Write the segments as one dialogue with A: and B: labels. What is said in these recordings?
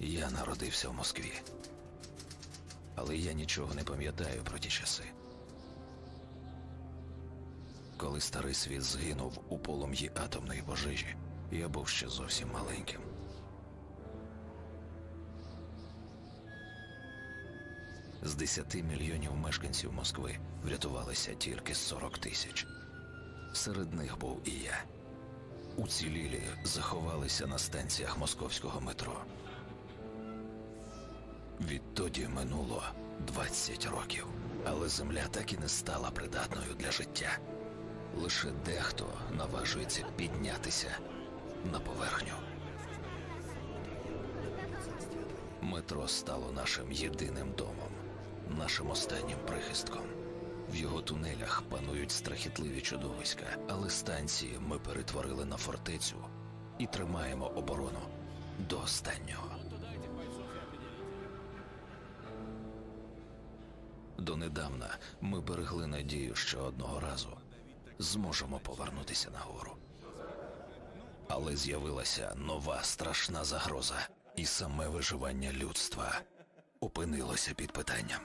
A: Я народився в Москві. Але я нічого не пам'ятаю про ті часи. Коли старий світ згинув у полум'ї атомної пожежі, я був ще зовсім маленьким. З 10 мільйонів мешканців Москви врятувалися тільки 40 тисяч. Серед них був і я. Уцілілі заховалися на станціях московського метро. Відтоді минуло 20 років, але земля так і не стала придатною для життя. Лише дехто наважується піднятися на поверхню. Метро стало нашим єдиним домом, нашим останнім прихистком. В його тунелях панують страхітливі чудовиська, але станції ми перетворили на фортецю і тримаємо оборону до останнього. Донедавна ми берегли надію, що одного разу зможемо повернутися нагору. Але з'явилася нова страшна загроза, і саме виживання людства опинилося під питанням.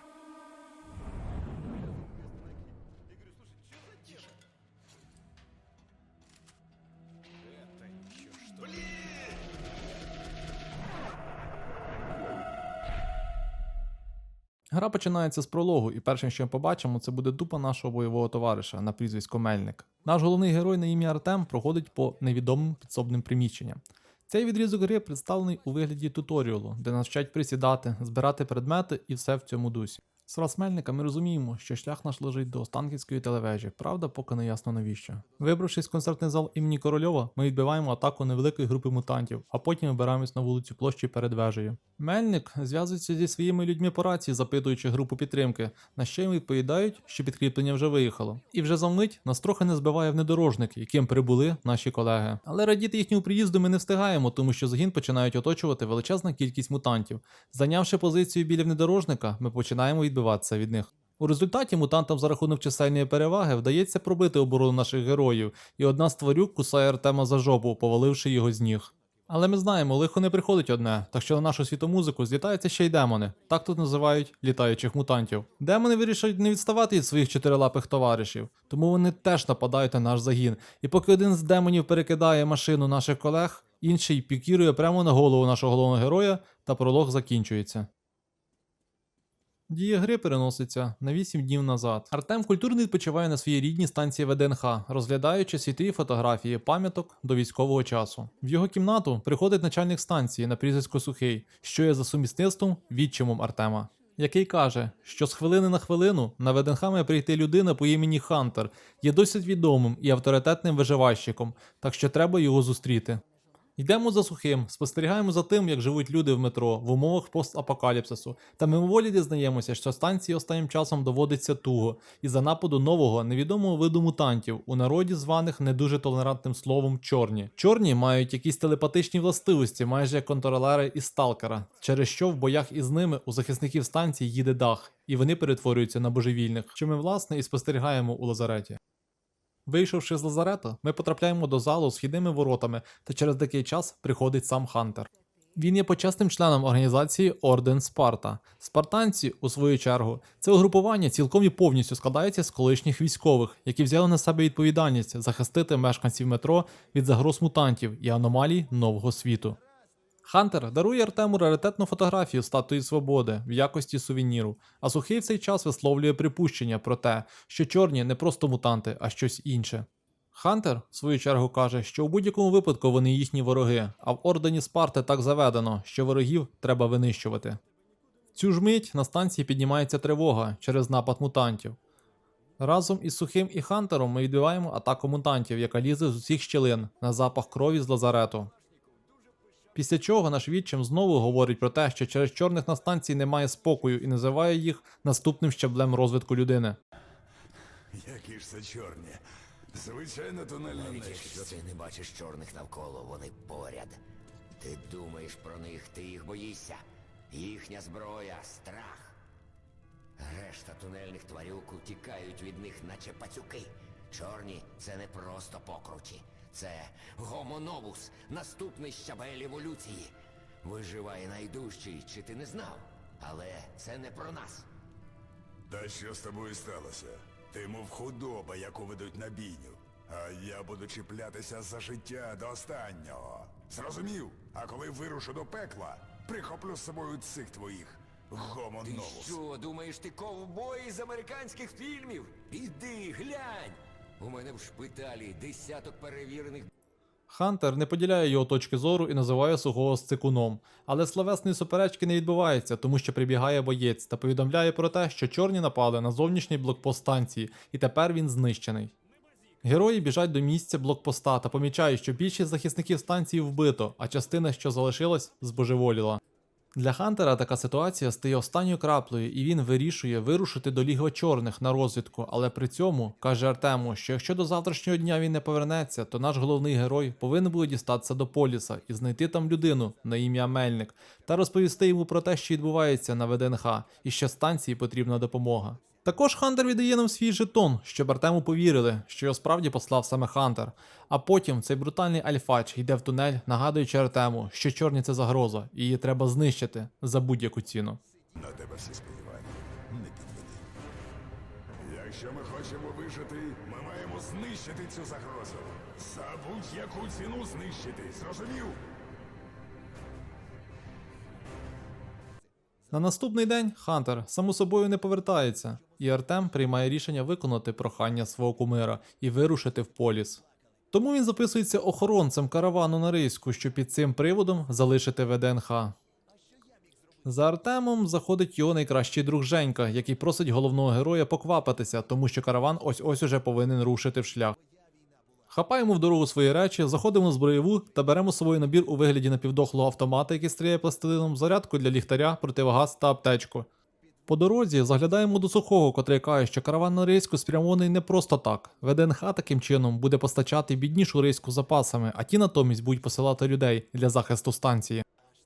B: Гра починається з прологу, і першим, що ми побачимо, це буде дупа нашого бойового товариша на прізвисько Мельник. Наш головний герой на ім'я Артем проходить по невідомим підсобним приміщенням. Цей відрізок гри представлений у вигляді туторіалу, де нас вчать присідати, збирати предмети і все в цьому дусі. З раз Мельника ми розуміємо, що шлях наш лежить до Останківської телевежі, правда, поки не ясно навіщо. Вибравшись в концертний зал імені Корольова, ми відбиваємо атаку невеликої групи мутантів, а потім вибираємось на вулицю площі перед вежею. Мельник зв'язується зі своїми людьми по рації, запитуючи групу підтримки, на що їм відповідають, що підкріплення вже виїхало. І вже за вмить нас трохи не збиває внедорожник, яким прибули наші колеги. Але радіти їхньому приїзду ми не встигаємо, тому що загін починають оточувати величезна кількість мутантів. Зайнявши позицію біля внедорожника, ми починаємо відбиватися від них. У результаті мутантам за рахунок чисельної переваги вдається пробити оборону наших героїв, і одна з тварюк кусає Артема за жопу, поваливши його з ніг. Але ми знаємо, лихо не приходить одне, так що на нашу світомузику злітаються ще й демони. Так тут називають літаючих мутантів. Демони вирішують не відставати від своїх чотирилапих товаришів, тому вони теж нападають на наш загін. І поки один з демонів перекидає машину наших колег, інший пікірує прямо на голову нашого головного героя, та пролог закінчується. Дія гри переноситься на 8 днів назад. Артем культурно відпочиває на своїй рідній станції ВДНХ, розглядаючи світові фотографії пам'яток до військового часу. В його кімнату приходить начальник станції на прізвисько Сухий, що є за сумісництвом відчимом Артема. Який каже, що з хвилини на хвилину на ВДНХ має прийти людина по імені Хантер, є досить відомим і авторитетним виживальщиком, так що треба його зустріти. Йдемо за сухим, спостерігаємо за тим, як живуть люди в метро в умовах постапокаліпсису, та мимоволі дізнаємося, що станції останнім часом доводиться туго із-за нападу нового невідомого виду мутантів, у народі званих не дуже толерантним словом чорні. Чорні мають якісь телепатичні властивості, майже як контролери і сталкера, через що в боях із ними у захисників станції їде дах, і вони перетворюються на божевільних, що ми власне і спостерігаємо у лазареті. Вийшовши з лазарета, ми потрапляємо до залу з вхідними воротами, та через деякий час приходить сам Хантер. Він є почесним членом організації Орден Спарта. Спартанці, у свою чергу, це угрупування цілком і повністю складається з колишніх військових, які взяли на себе відповідальність захистити мешканців метро від загроз мутантів і аномалій нового світу. Хантер дарує Артему раритетну фотографію статуї свободи в якості сувеніру, а сухий в цей час висловлює припущення про те, що чорні не просто мутанти, а щось інше. Хантер, в свою чергу, каже, що у будь-якому випадку вони їхні вороги, а в ордені Спарти так заведено, що ворогів треба винищувати. Цю ж мить на станції піднімається тривога через напад мутантів. Разом із Сухим і Хантером ми відбиваємо атаку мутантів, яка лізе з усіх щілин на запах крові з лазарету. Після чого наш відчим знову говорить про те, що через чорних на станції немає спокою і називає їх наступним щаблем розвитку людини.
C: Які ж це чорні? Звичайно, тунельна
D: Навіть якщо ти не бачиш чорних навколо, вони поряд. Ти думаєш про них, ти їх боїшся. Їхня зброя страх. Решта тунельних тварюк утікають від них, наче пацюки. Чорні це не просто покручі. Це гомоновус, наступний щабель еволюції. Виживає найдужчий, чи ти не знав? Але це не про нас.
C: Та що з тобою сталося? Ти мов худоба, яку ведуть на бійню. А я буду чіплятися за життя до останнього. Зрозумів? А коли вирушу до пекла, прихоплю з собою цих твоїх
D: Ти
C: гомоновус.
D: що, думаєш, ти ковбой з американських фільмів? Іди, глянь! У мене в шпиталі десяток перевірених
B: Хантер не поділяє його точки зору і називає сухого сцикуном. Але словесної суперечки не відбувається, тому що прибігає боєць та повідомляє про те, що чорні напали на зовнішній блокпост станції, і тепер він знищений. Герої біжать до місця блокпоста та помічають, що більшість захисників станції вбито, а частина, що залишилась, збожеволіла. Для Хантера така ситуація стає останньою краплею, і він вирішує вирушити до Лігва Чорних на розвідку, але при цьому каже Артему, що якщо до завтрашнього дня він не повернеться, то наш головний герой повинен буде дістатися до Поліса і знайти там людину на ім'я Мельник та розповісти йому про те, що відбувається на ВДНХ, і що станції потрібна допомога. Також Хантер віддає нам свій жетон, щоб Артему повірили, що його справді послав саме Хантер. А потім цей брутальний альфач йде в тунель, нагадуючи Артему, що чорні це загроза, і її треба знищити за будь-яку ціну.
C: На тебе всі сподівання. Не підведи. Якщо ми хочемо вижити, ми маємо знищити цю загрозу. За будь-яку ціну знищити. Зрозумів?
B: На наступний день Хантер само собою не повертається, і Артем приймає рішення виконати прохання свого кумира і вирушити в поліс. Тому він записується охоронцем каравану на рейську, щоб під цим приводом залишити ВДНХ. За Артемом заходить його найкращий друг Женька, який просить головного героя поквапитися, тому що караван ось ось уже повинен рушити в шлях. Хапаємо в дорогу свої речі, заходимо в зброєву та беремо з собою набір у вигляді напівдохлого автомата, який стріляє пластилином, зарядку для ліхтаря, противогаз та аптечку. По дорозі заглядаємо до сухого, котрий каже, що караван на рейську спрямований не просто так. ВДНХ таким чином буде постачати біднішу рейську запасами, а ті натомість будуть посилати людей для захисту станції.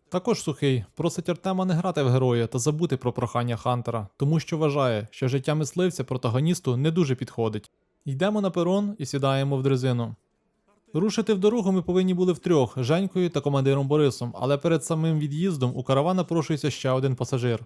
B: Також сухий просить Артема не грати в героя та забути про прохання Хантера, тому що вважає, що життя мисливця протагоністу не дуже підходить. Йдемо на перон і сідаємо в дрезину. Рушити в дорогу ми повинні були втрьох Женькою та командиром Борисом, але перед самим від'їздом у караван напрошується ще один пасажир.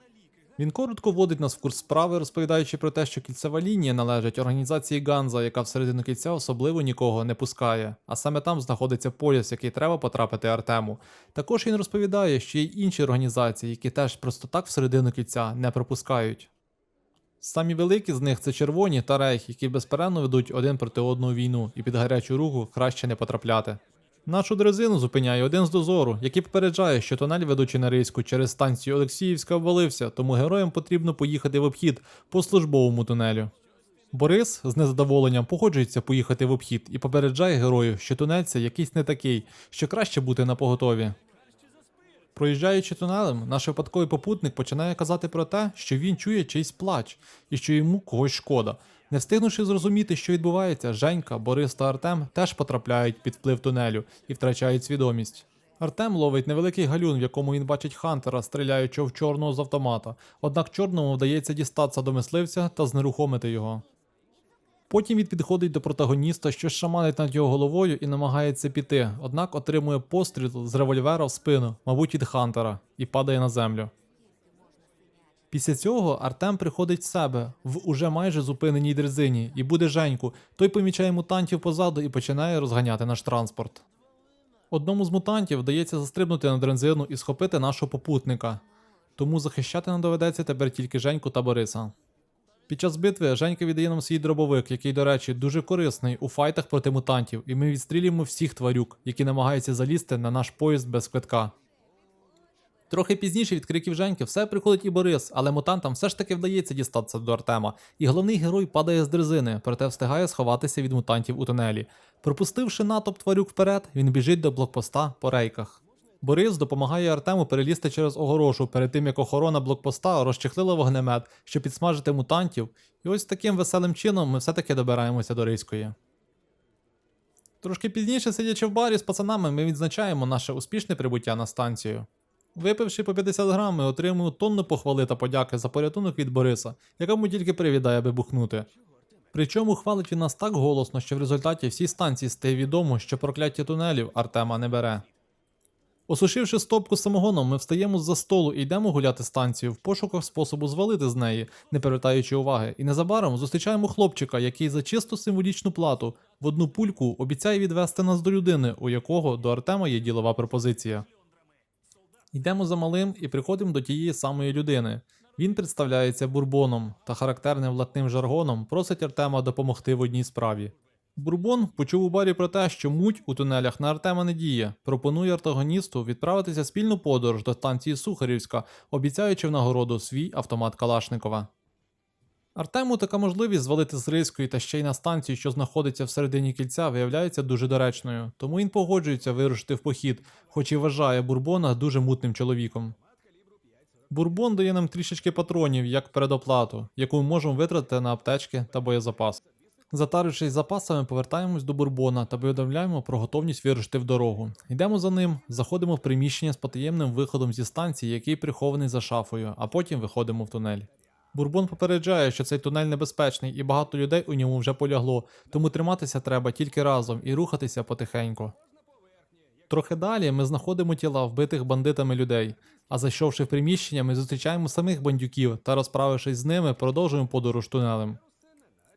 B: Він коротко вводить нас в курс справи, розповідаючи про те, що кільцева лінія належить організації Ганза, яка всередину кільця особливо нікого не пускає, а саме там знаходиться поліс, який треба потрапити Артему. Також він розповідає, що є інші організації, які теж просто так всередину кільця не пропускають. Самі великі з них це червоні та рейх, які безперервно ведуть один проти одного війну, і під гарячу руку краще не потрапляти. Нашу дрезину зупиняє один з дозору, який попереджає, що тунель, ведучий на рейську через станцію Олексіївська, обвалився, тому героям потрібно поїхати в обхід по службовому тунелю. Борис з незадоволенням погоджується поїхати в обхід і попереджає героїв, що тунель це якийсь не такий, що краще бути на поготові. Проїжджаючи тунелем, наш випадковий попутник починає казати про те, що він чує чийсь плач і що йому когось шкода. Не встигнувши зрозуміти, що відбувається, Женька, Борис та Артем теж потрапляють під вплив тунелю і втрачають свідомість. Артем ловить невеликий галюн, в якому він бачить Хантера, стріляючого в чорного з автомата. Однак чорному вдається дістатися до мисливця та знерухомити його. Потім він підходить до протагоніста, що шаманить над його головою і намагається піти, однак отримує постріл з револьвера в спину, мабуть, від Хантера, і падає на землю. Після цього Артем приходить в себе в уже майже зупиненій дрезині і буде Женьку. Той помічає мутантів позаду і починає розганяти наш транспорт. Одному з мутантів вдається застрибнути на дрезину і схопити нашого попутника. Тому захищати нам доведеться тепер тільки Женьку та Бориса. Під час битви Женька віддає нам свій дробовик, який, до речі, дуже корисний у файтах проти мутантів, і ми відстрілюємо всіх тварюк, які намагаються залізти на наш поїзд без квитка. Трохи пізніше від криків Женьки все приходить і Борис, але мутантам все ж таки вдається дістатися до Артема, і головний герой падає з дрезини, проте встигає сховатися від мутантів у тунелі. Пропустивши натовп тварюк вперед, він біжить до блокпоста по рейках. Борис допомагає Артему перелізти через огорошу перед тим, як охорона блокпоста розчехлила вогнемет, щоб підсмажити мутантів, і ось таким веселим чином ми все-таки добираємося до Рейської. Трошки пізніше, сидячи в барі з пацанами, ми відзначаємо наше успішне прибуття на станцію. Випивши по 50 грам, ми отримуємо тонну похвали та подяки за порятунок від Бориса, якому тільки привідає аби бухнути. Причому хвалить він нас так голосно, що в результаті всій станції стає відомо, що прокляття тунелів Артема не бере. Осушивши стопку самогоном, ми встаємо з-за столу і йдемо гуляти станцію в пошуках способу звалити з неї, не привертаючи уваги. І незабаром зустрічаємо хлопчика, який за чисто символічну плату в одну пульку обіцяє відвести нас до людини, у якого до Артема є ділова пропозиція. Йдемо за малим і приходимо до тієї самої людини. Він представляється бурбоном та характерним латним жаргоном просить Артема допомогти в одній справі. Бурбон почув у барі про те, що муть у тунелях на Артема не діє. Пропонує антагоністу відправитися спільну подорож до станції Сухарівська, обіцяючи в нагороду свій автомат Калашникова. Артему така можливість звалити з Ризької та ще й на станцію, що знаходиться всередині кільця, виявляється дуже доречною, тому він погоджується вирушити в похід, хоч і вважає Бурбона дуже мутним чоловіком. Бурбон дає нам трішечки патронів як передоплату, яку ми можемо витратити на аптечки та боєзапас. Затарившись запасами, повертаємось до Бурбона та повідомляємо про готовність вирушити в дорогу. Йдемо за ним, заходимо в приміщення з потаємним виходом зі станції, який прихований за шафою, а потім виходимо в тунель. Бурбон попереджає, що цей тунель небезпечний і багато людей у ньому вже полягло, тому триматися треба тільки разом і рухатися потихеньку. Трохи далі ми знаходимо тіла вбитих бандитами людей, а зайшовши в приміщення, ми зустрічаємо самих бандюків та, розправившись з ними, продовжуємо подорож тунелем.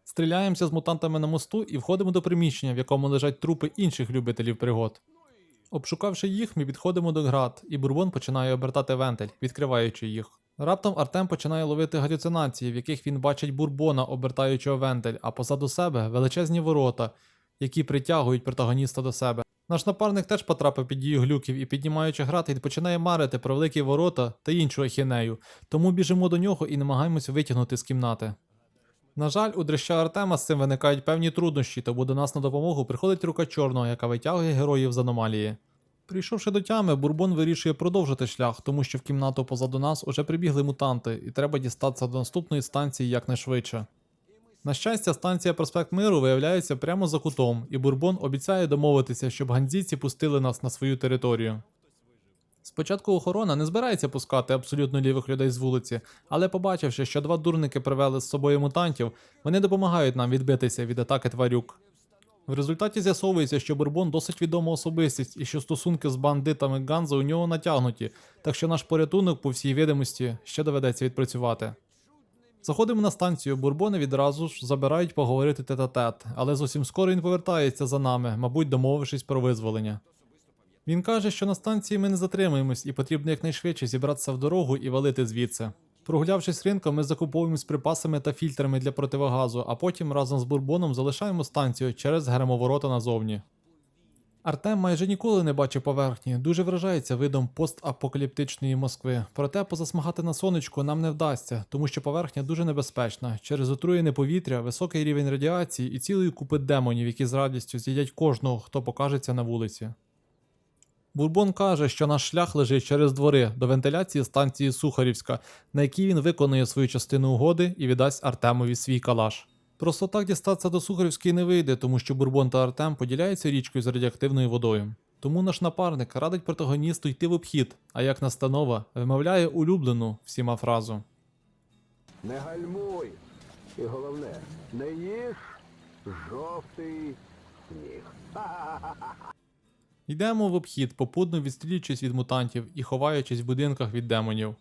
B: Стріляємося з мутантами на мосту і входимо до приміщення, в якому лежать трупи інших любителів пригод. Обшукавши їх, ми підходимо до град, і бурбон починає обертати вентиль, відкриваючи їх. Раптом Артем починає ловити галюцинації, в яких він бачить бурбона, обертаючого вентиль, а позаду себе величезні ворота, які притягують протагоніста до себе. Наш напарник теж потрапив під дію глюків і, піднімаючи град, він починає марити про великі ворота та іншу ахінею, тому біжимо до нього і намагаємося витягнути з кімнати. На жаль, у дрища Артема з цим виникають певні труднощі, тому до нас на допомогу приходить рука чорного, яка витягує героїв з аномалії. Прийшовши до тями, Бурбон вирішує продовжити шлях, тому що в кімнату позаду нас уже прибігли мутанти, і треба дістатися до наступної станції якнайшвидше. На щастя, станція Проспект Миру виявляється прямо за кутом, і Бурбон обіцяє домовитися, щоб ганзійці пустили нас на свою територію. Спочатку охорона не збирається пускати абсолютно лівих людей з вулиці, але побачивши, що два дурники привели з собою мутантів, вони допомагають нам відбитися від атаки тварюк. В результаті з'ясовується, що Бурбон досить відома особистість і що стосунки з бандитами Ганза у нього натягнуті, так що наш порятунок, по всій видимості, ще доведеться відпрацювати. Заходимо на станцію, бурбони відразу ж забирають поговорити тет-а-тет, але зовсім скоро він повертається за нами, мабуть, домовившись про визволення. Він каже, що на станції ми не затримуємось і потрібно якнайшвидше зібратися в дорогу і валити звідси. Прогулявшись ринком, ми закуповуємось припасами та фільтрами для противогазу, а потім разом з бурбоном залишаємо станцію через гермоворота назовні. Артем майже ніколи не бачив поверхні, дуже вражається видом постапокаліптичної Москви. Проте позасмагати на сонечку нам не вдасться, тому що поверхня дуже небезпечна через отруєне повітря, високий рівень радіації і цілої купи демонів, які з радістю з'їдять кожного, хто покажеться на вулиці. Бурбон каже, що наш шлях лежить через двори до вентиляції станції Сухарівська, на якій він виконує свою частину угоди і віддасть Артемові свій калаш. Просто так дістатися до Сухарівської не вийде, тому що Бурбон та Артем поділяються річкою з радіоактивною водою. Тому наш напарник радить протагоністу йти в обхід, а як настанова вимовляє улюблену всіма фразу.
E: Не гальмуй. І головне, не їж жовтий сніг.
B: Йдемо в обхід, попутно відстрілюючись від мутантів і ховаючись в будинках від демонів.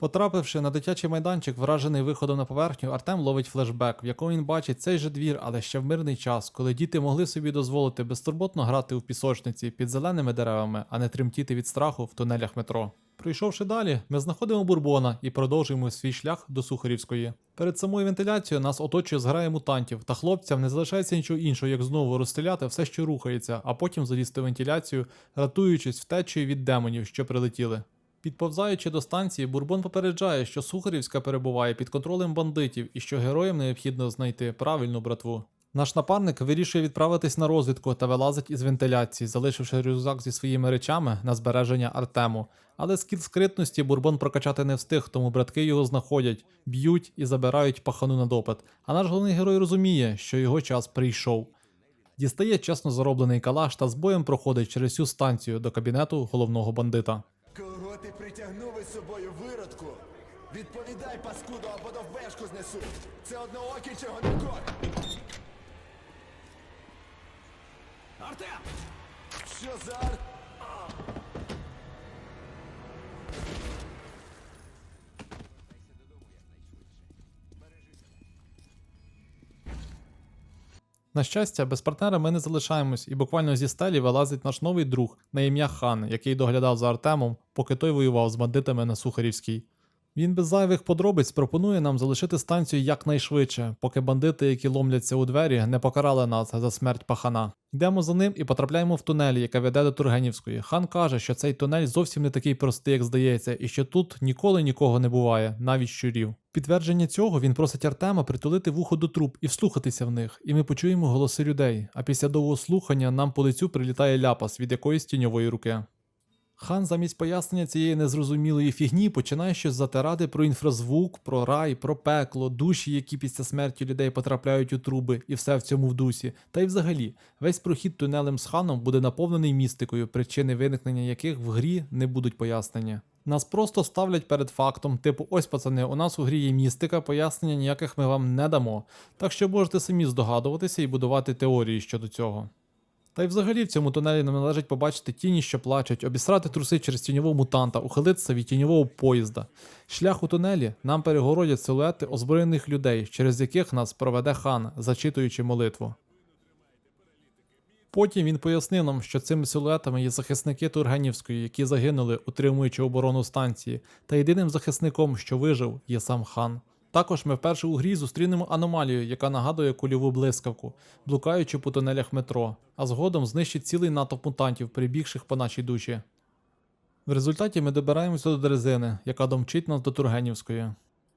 B: Потрапивши на дитячий майданчик, вражений виходом на поверхню, Артем ловить флешбек, в якому він бачить цей же двір, але ще в мирний час, коли діти могли собі дозволити безтурботно грати у пісочниці під зеленими деревами, а не тремтіти від страху в тунелях метро. Пройшовши далі, ми знаходимо бурбона і продовжуємо свій шлях до Сухарівської. Перед самою вентиляцією нас оточує зграя мутантів, та хлопцям не залишається нічого іншого, як знову розстріляти все, що рухається, а потім залізти вентиляцію, рятуючись втечею від демонів, що прилетіли. Підповзаючи до станції, Бурбон попереджає, що Сухарівська перебуває під контролем бандитів і що героям необхідно знайти правильну братву. Наш напарник вирішує відправитись на розвідку та вилазить із вентиляції, залишивши рюкзак зі своїми речами на збереження Артему. Але скіл скритності Бурбон прокачати не встиг, тому братки його знаходять, б'ють і забирають пахану на допит. А наш головний герой розуміє, що його час прийшов. Дістає чесно зароблений калаш та з боєм проходить через всю станцію до кабінету головного бандита.
F: Кого ти притягнув із собою виродку? Відповідай, паскуду, або довбешку знесу. Це одноокий чого не кот. Артем! Що за ар...
B: На щастя, без партнера ми не залишаємось, і буквально зі стелі вилазить наш новий друг на ім'я Хан, який доглядав за Артемом, поки той воював з бандитами на Сухарівській. Він без зайвих подробиць пропонує нам залишити станцію якнайшвидше, поки бандити, які ломляться у двері, не покарали нас за смерть пахана. Йдемо за ним і потрапляємо в тунель, яка веде до Тургенівської. Хан каже, що цей тунель зовсім не такий простий, як здається, і що тут ніколи нікого не буває, навіть щурів. Підтвердження цього він просить Артема притулити вухо до труб і вслухатися в них, і ми почуємо голоси людей. А після довгого слухання нам по лицю прилітає ляпас від якоїсь тіньової руки. Хан замість пояснення цієї незрозумілої фігні починає щось затирати про інфразвук, про рай, про пекло, душі, які після смерті людей потрапляють у труби, і все в цьому в дусі. Та й взагалі, весь прохід тунелем з ханом буде наповнений містикою, причини виникнення яких в грі не будуть пояснення. Нас просто ставлять перед фактом, типу, ось пацани, у нас у грі є містика, пояснення ніяких ми вам не дамо. Так що можете самі здогадуватися і будувати теорії щодо цього. Та й взагалі в цьому тунелі нам належить побачити тіні, що плачуть, обісрати труси через тіньового мутанта, ухилитися від тіньового поїзда. Шлях у тунелі нам перегородять силуети озброєних людей, через яких нас проведе хан, зачитуючи молитву. Потім він пояснив нам, що цими силуетами є захисники Тургенівської, які загинули, утримуючи оборону станції, та єдиним захисником, що вижив, є сам хан. Також ми вперше у грі зустрінемо аномалію, яка нагадує кульову блискавку, блукаючи по тунелях метро, а згодом знищить цілий натовп мутантів, прибігших по нашій душі. В результаті ми добираємося до дрезини, яка домчить нас до Тургенівської.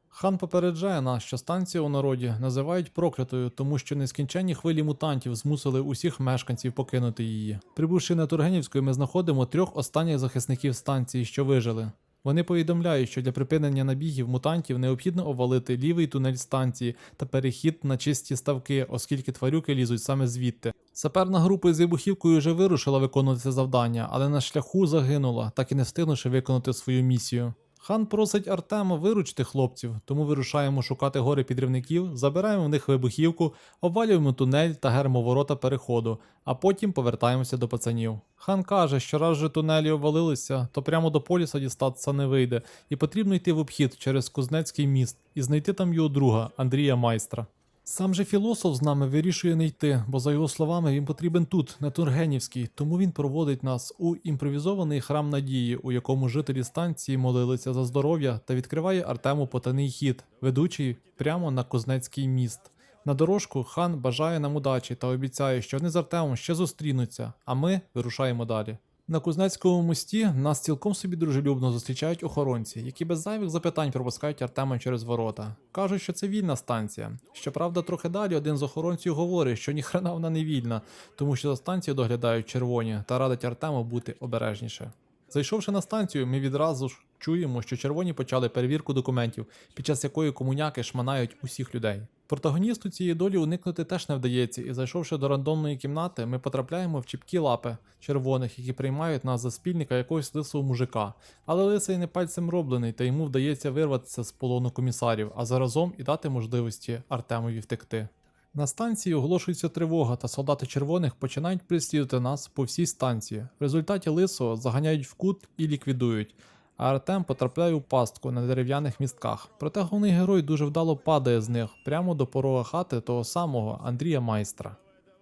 B: Хан попереджає нас, що станцію у народі називають проклятою, тому що нескінченні хвилі мутантів змусили усіх мешканців покинути її. Прибувши на Тургенівську, ми знаходимо трьох останніх захисників станції, що вижили. Вони повідомляють, що для припинення набігів мутантів необхідно обвалити лівий тунель станції та перехід на чисті ставки, оскільки тварюки лізуть саме звідти. Саперна група з вибухівкою вже вирушила виконувати завдання, але на шляху загинула, так і не встигнувши виконати свою місію. Хан просить Артема виручити хлопців, тому вирушаємо шукати гори підривників, забираємо в них вибухівку, обвалюємо тунель та гермоворота переходу, а потім повертаємося до пацанів. Хан каже, що раз же тунелі обвалилися, то прямо до поліса дістатися не вийде, і потрібно йти в обхід через Кузнецький міст і знайти там його друга Андрія Майстра. Сам же філософ з нами вирішує не йти, бо за його словами він потрібен тут, на Тургенівській, тому він проводить нас у імпровізований храм надії, у якому жителі станції молилися за здоров'я та відкриває Артему потайний хід, ведучий прямо на Кузнецький міст. На дорожку хан бажає нам удачі та обіцяє, що вони з Артемом ще зустрінуться, а ми вирушаємо далі. На Кузнецькому мості нас цілком собі дружелюбно зустрічають охоронці, які без зайвих запитань пропускають Артема через ворота. Кажуть, що це вільна станція. Щоправда, трохи далі один з охоронців говорить, що ніхрена вона не вільна, тому що за станцією доглядають червоні та радить Артему бути обережніше. Зайшовши на станцію, ми відразу ж чуємо, що червоні почали перевірку документів, під час якої комуняки шманають усіх людей. Протагоністу цієї долі уникнути теж не вдається, і зайшовши до рандомної кімнати, ми потрапляємо в чіпкі лапи червоних, які приймають нас за спільника якогось лисого мужика. Але лисий не пальцем роблений, та йому вдається вирватися з полону комісарів, а заразом і дати можливості Артемові втекти. На станції оголошується тривога, та солдати червоних починають прислідувати нас по всій станції. В результаті лисого заганяють в кут і ліквідують. А Артем потрапляє у пастку на дерев'яних містках. Проте головний герой дуже вдало падає з них прямо до порога хати того самого Андрія Майстра.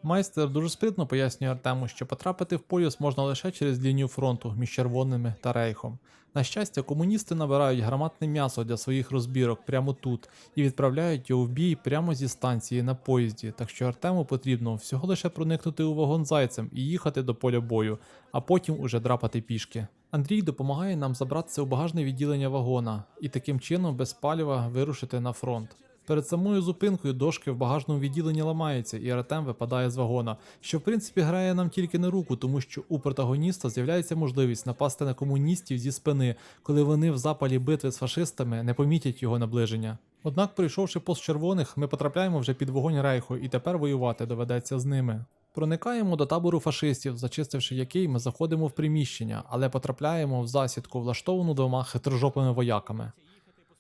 B: Майстер дуже спритно пояснює Артему, що потрапити в пояс можна лише через лінію фронту між червоними та рейхом. На щастя, комуністи набирають громадне м'ясо для своїх розбірок прямо тут і відправляють його в бій прямо зі станції на поїзді, так що Артему потрібно всього лише проникнути у вагон зайцем і їхати до поля бою, а потім уже драпати пішки. Андрій допомагає нам забратися у багажне відділення вагона і таким чином без палива вирушити на фронт. Перед самою зупинкою дошки в багажному відділенні ламаються, і Артем випадає з вагона, що в принципі грає нам тільки на руку, тому що у протагоніста з'являється можливість напасти на комуністів зі спини, коли вони в запалі битви з фашистами не помітять його наближення. Однак, прийшовши пост червоних, ми потрапляємо вже під вогонь рейху, і тепер воювати доведеться з ними. Проникаємо до табору фашистів, зачистивши який, ми заходимо в приміщення, але потрапляємо в засідку, влаштовану двома хитрожопими вояками.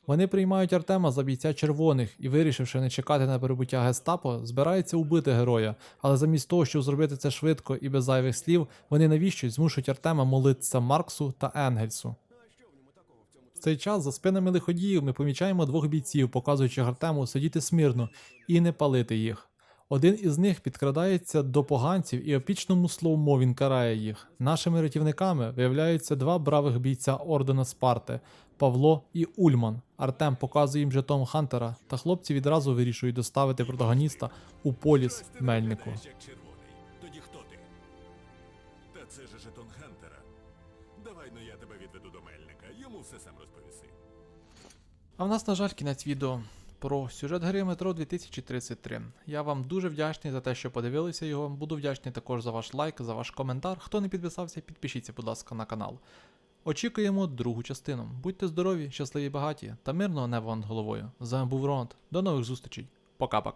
B: Вони приймають Артема за бійця червоних і, вирішивши не чекати на прибуття гестапо, збираються убити героя. Але замість того, щоб зробити це швидко і без зайвих слів, вони навіщо змушують Артема молитися Марксу та Енгельсу. В цей час за спинами лиходіїв ми помічаємо двох бійців, показуючи Артему сидіти смирно і не палити їх. Один із них підкрадається до поганців і опічному словмо він карає їх. Нашими рятівниками виявляються два бравих бійця ордена Спарти Павло і Ульман. Артем показує їм жетон Хантера, та хлопці відразу вирішують доставити протагоніста у поліс Мельнику.
G: Тоді хто ти? Та це же жетон Хантера. Давай ну я тебе відведу до Мельника. Йому все сам розповіси.
B: А в нас, на жаль, кінець відео про сюжет гри Метро 2033. Я вам дуже вдячний за те, що подивилися його. Буду вдячний також за ваш лайк, за ваш коментар. Хто не підписався, підпишіться, будь ласка, на канал. Очікуємо другу частину. Будьте здорові, щасливі, багаті та мирного неба над головою. З вами був Ронд. До нових зустрічей. Пока-пока.